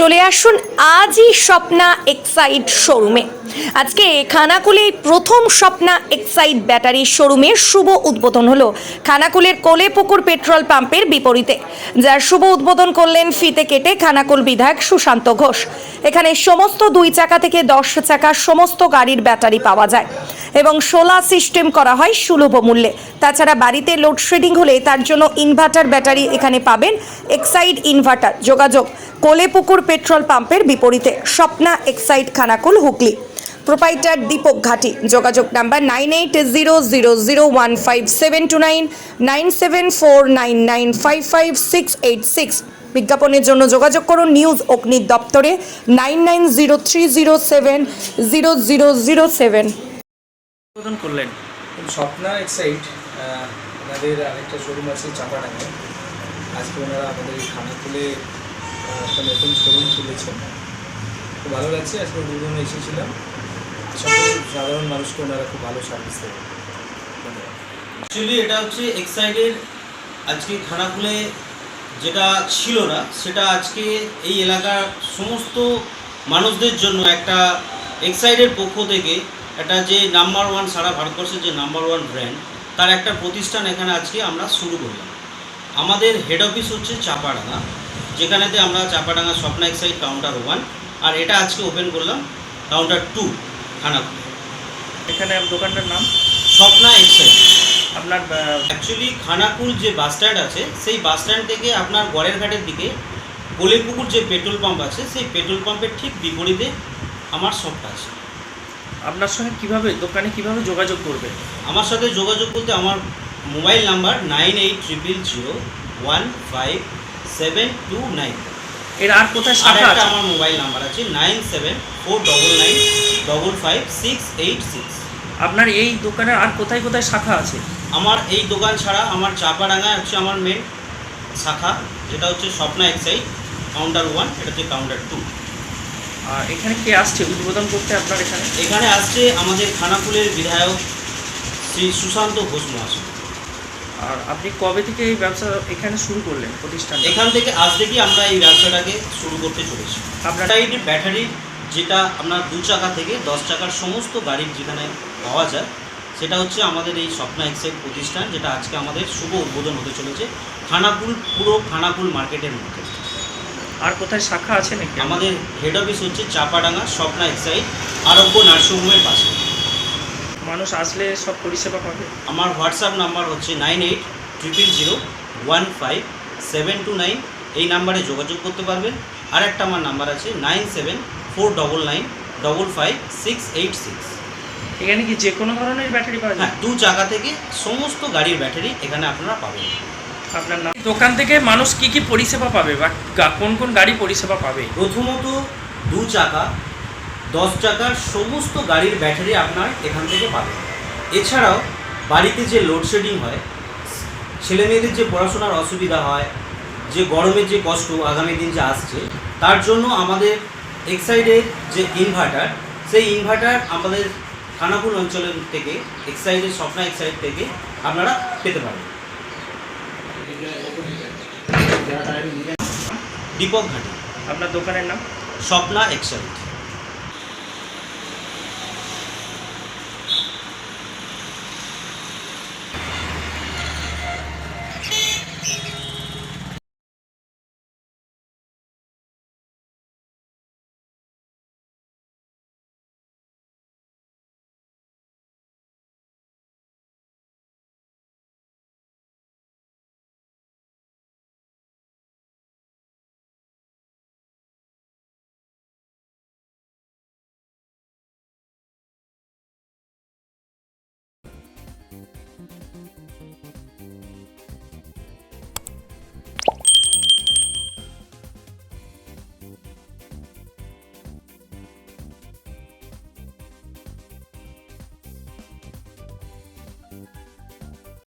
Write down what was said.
চলে আসুন আজই স্বপ্না এক্সাইড শোরুমে। আজকে খানাকুলে প্রথম স্বপ্না এক্সাইড ব্যাটারি শোরুমের শুভ উদ্বোধন হলো খানাকুলের কোলেপুকুর পেট্রোল পাম্পের বিপরীতে। যার শুভ উদ্বোধন করলেন ফিতে কেটে খানাকুল বিধায়ক সুশান্ত ঘোষ। এখানে সমস্ত দুই চাকা থেকে দশ চাকা সমস্ত গাড়ির ব্যাটারি পাওয়া যায়। এবং সোলার সিস্টেম করা হয় সুলভ মূল্যে। তাছাড়া বাড়িতে লোডশেডিং হলে তার জন্য ইনভার্টার ব্যাটারি এখানে পাবেন এক্সাইড ইনভার্টার। যোগাযোগ কোলেপুকুর পেট্রোল পাম্পের বিপরীতে, স্বপ্না এক্সাইড খানাকুল হুগলি। প্রোপাইটার দীপক ঘাটি, যোগাযোগ number nine eight zero zero zero one five seven two nine nine seven four nine nine five five six eight six. বিজ্ঞাপনের জন্য যোগাযোগ করুন নিউজ অগ্নি দপ্তরে nine nine zero three zero seven zero zero zero seven. করলেন। Swapna excite ওনাদের আরেকটা showroom আছে চাপাডাঙ্গায় আজকে ওনারা আমাদের এই খানাকুলে আহ, একটা নতুন শোরুম খুলেছেন। খুব ভালো লাগছে আজকে দুজন এসেছিলাম। করি সাধারণ মানুষকে ওনারা খুব ভালো সার্ভিস দেবেন। অ্যাকচুয়ালি এটা হচ্ছে এক্সাইডের আজকে খানাকুলে যেটা ছিল না সেটা আজকে এই এলাকার সমস্ত মানুষদের জন্য একটা এক্সাইডের পক্ষ থেকে একটা যে নাম্বার ওয়ান সারা ভারতবর্ষের যে নাম্বার ওয়ান ব্র্যান্ড তার একটা প্রতিষ্ঠান এখানে আজকে আমরা শুরু করলাম। আমাদের হেড অফিস হচ্ছে চাপাডাঙ্গা যেখানেতে আমরা Chapadanga Swapna Exide counter one আর এটা আজকে ওপেন করলাম কাউন্টার টু খানাকুলে এখানে দোকানটার নাম? স্বপ্না এক্সাইড আপনার অ্যাকচুয়ালি খানাকুল যে বাস স্ট্যান্ড আছে সেই বাস স্ট্যান্ড থেকে আপনার গড়ের ঘাটের দিকে কোলেপুকুর যে পেট্রোল পাম্প আছে সেই পেট্রোল পাম্পের ঠিক বিপরীতে আমার শপটা আছে। আপনার সঙ্গে কীভাবে দোকানে কীভাবে যোগাযোগ করবে আমার সাথে যোগাযোগ বলতে আমার mobile number nine eight triple zero one five seven two nine. এর আর কোথায় শাখা আছে? আমার মোবাইল নাম্বার আছে nine seven four double nine double five six eight six. আপনার এই দোকানের আর কোথায় কোথায় শাখা আছে? আমার এই দোকান ছাড়া আমার চাপাডাঙ্গা হচ্ছে আমার মেন শাখা যেটা হচ্ছে স্বপ্না এক্সাইড কাউন্টার ওয়ান এটা হচ্ছে কাউন্টার টু এখানে কে আসছে? উদ্বোধন করতে আপনার এখানে? এখানে আসছে আমাদের খানাকুলের বিধায়ক শ্রী সুশান্ত ঘোষ মহাশয়। আর আপনি কবে থেকে এই ব্যবসা এখানে শুরু করলেন প্রতিষ্ঠান এখান থেকে আজ থেকেই আমরা এই ব্যবসাটাকে শুরু করতে চলেছি। আপনার ব্যাটারি ব্যাটারি যেটা আপনার দু চাকা থেকে দশ চাকার সমস্ত গাড়ির যেখানে পাওয়া যায় সেটা হচ্ছে আমাদের এই স্বপ্না এক্সাইড প্রতিষ্ঠান যেটা আজকে আমাদের শুভ উদ্বোধন হতে চলেছে। খানাকুল পুরো খানাকুল মার্কেটের মধ্যে। আর কোথায় শাখা আছে নাকি? আমাদের হেড অফিস হচ্ছে চাপাডাঙ্গা স্বপ্না এক্সাইড আরোগ্য নার্সিংহোমের পাশে। মানুষ আসলে সব পরিষেবা পাবে? আমার হোয়াটসঅ্যাপ নাম্বার হচ্ছে nine eight triple zero one five seven two nine. এই নাম্বারে যোগাযোগ করতে পারবেন। আর একটা আমার নাম্বার আছে nine seven four double nine double five six eight six. এখানে কি যে কোনো ধরনের ব্যাটারি পাওয়া হ্যাঁ যায় দু জায়গা থেকে সমস্ত গাড়ির ব্যাটারি এখানে আপনারা পাবেন। আপনার নাম দোকান থেকে মানুষ কি কি পরিষেবা পাবে বা কোন কোন গাড়ি পরিষেবা পাবে? প্রথমত দু চাকা, দশ চাকার সমস্ত গাড়ির ব্যাটারি আপনার এখান থেকে পাবেন। এছাড়াও বাড়িতে যে লোডশেডিং হয়, ছেলে মেয়েদের যে পড়াশোনার অসুবিধা হয়, যে গরমের যে কষ্ট, আগামী দিন যে আসছে, তার জন্য আমাদের এক্সাইডের যে ইনভার্টার সেই ইনভার্টার আমাদের খানাপুর অঞ্চলের থেকে এক্সাইডের স্বপ্না এক্সাইড থেকে আপনারা পেতে পারেন দীপক ঘাটি আপনার দোকানের নাম? স্বপ্না এক্সাইড